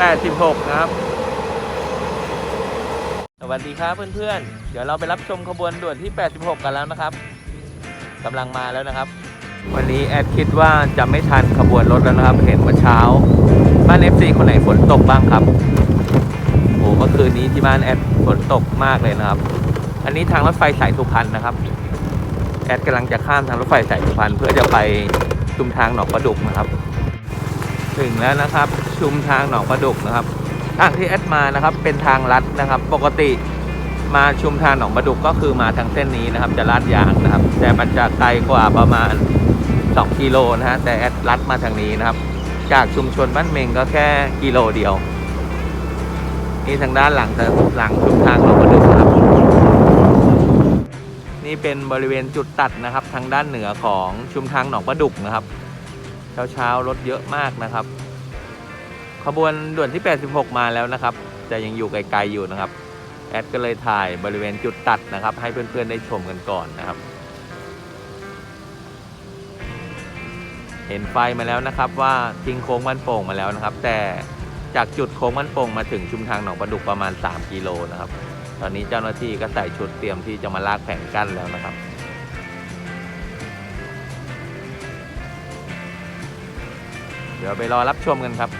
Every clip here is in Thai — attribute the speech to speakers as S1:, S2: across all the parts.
S1: 86 นะครับ สวัสดีครับเพื่อนๆ เดี๋ยวเราไปรับชมขบวนด่วนที่ 86 กันแล้วนะครับกำลังมาแล้วนะครับ วันนี้แอดคิดว่าจะไม่ทันขบวนรถแล้วนะครับ เห็นว่าเช้า บ้าน FC คนไหนฝนตกบ้างครับโอ้เมื่อคืนนี้ที่บ้านแอดฝนตกมากเลยนะครับ อันนี้ทางรถไฟสายสุพรรณนะครับ แอดกำลังจะข้ามทางรถไฟสายสุพรรณเพื่อจะไปชุมทางหนองประดุกนะครับ ถึงแล้วนะครับ ชุมทางหนองประดุกนะครับ ทางที่แอดมานะครับเป็นทางลัดนะครับ ปกติมาชุมทางหนองประดุกก็คือมาทางเส้นนี้นะครับ จะลาดยางนะครับ แต่มันจะไกลกว่าประมาณ 2 กิโลนะฮะแต่แอดลัดมาทางนี้นะครับ จากชุมชนบ้านเมงก็แค่กิโลเดียวนี่ทางด้านหลังหลังชุมทางหนองประดุกนะครับนี่เป็นบริเวณจุดตัดนะครับ ทางด้านเหนือของชุมทางหนองประดุกนะครับ เช้าเช้าๆรถเยอะมากนะครับ ขบวนด่วนที่ 86 มาแล้วนะครับ แต่ยังอยู่ไกลๆอยู่นะครับ แอดก็เลยถ่ายบริเวณจุดตัดนะครับ ให้เพื่อนๆได้ชมกันก่อนนะครับ เห็นไฟมาแล้วนะครับว่าทิ้งโค้งบ้านโป่งมาแล้วนะครับ แต่จากจุดโค้งบ้านโป่งมาถึงชุมทางหนองประดุกประมาณ 3 กิโลนะครับ ตอนนี้เจ้าหน้าที่ก็ใส่ชุดเตรียมที่จะมาลากแผงกั้นแล้วนะครับ เดี๋ยวไปรอรับชมกันครับ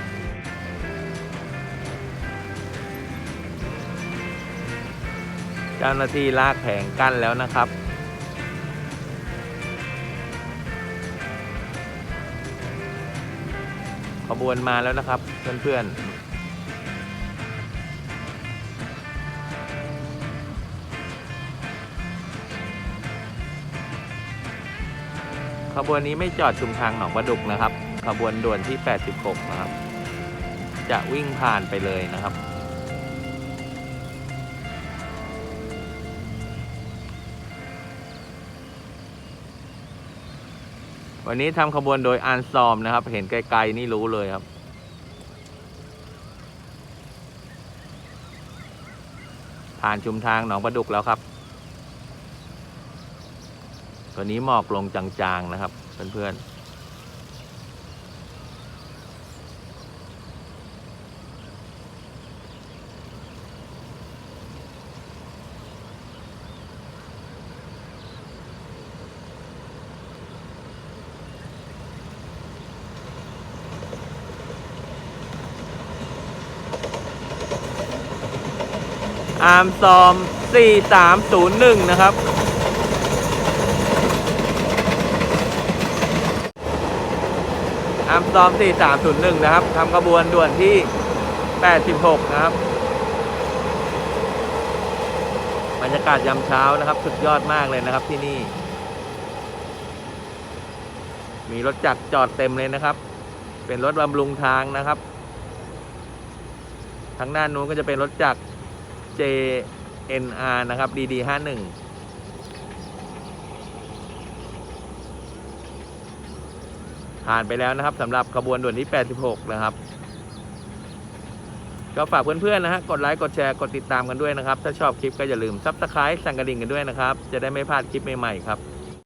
S1: เจ้าหน้าที่ลากแผงกั้นแล้วนะครับ ขบวนมาแล้วนะครับเพื่อนๆขบวนนี้ไม่จอดชุมทางหนองประดุกนะครับ ขบวนด่วนที่ 86 นะครับ จะวิ่งผ่านไปเลยนะครับ วันนี้ทำขบวนโดยอานซอมนะครับ เห็นไกลๆนี่รู้เลยครับผ่านชุมทางหนองประดุกแล้วครับตอนนี้หมอกลงจางๆนะครับ เพื่อนๆ อาร์มซอม 4301 นะครับ อาร์มซอม 4301 นะครับทำกระบวนด่วนที่ 86 นะครับ บรรยากาศยามเช้านะครับ สุดยอดมากเลยนะครับที่นี่ มีรถจักรจอดเต็มเลยนะครับ เป็นรถบำรุงทางนะครับ ทางด้านนู้นก็จะเป็นรถจักร JNR นะครับ DD 51ผ่านไปแล้วนะครับสำหรับขบวนด่วนที่ 86 นะครับ ก็ฝากเพื่อนๆนะฮะกดไลค์กดแชร์กดติดตามกันด้วยนะครับ ถ้าชอบคลิปก็อย่าลืมซับสไครต์สั่งกระดิ่งกันด้วยนะครับ จะได้ไม่พลาดคลิปใหม่ๆครับ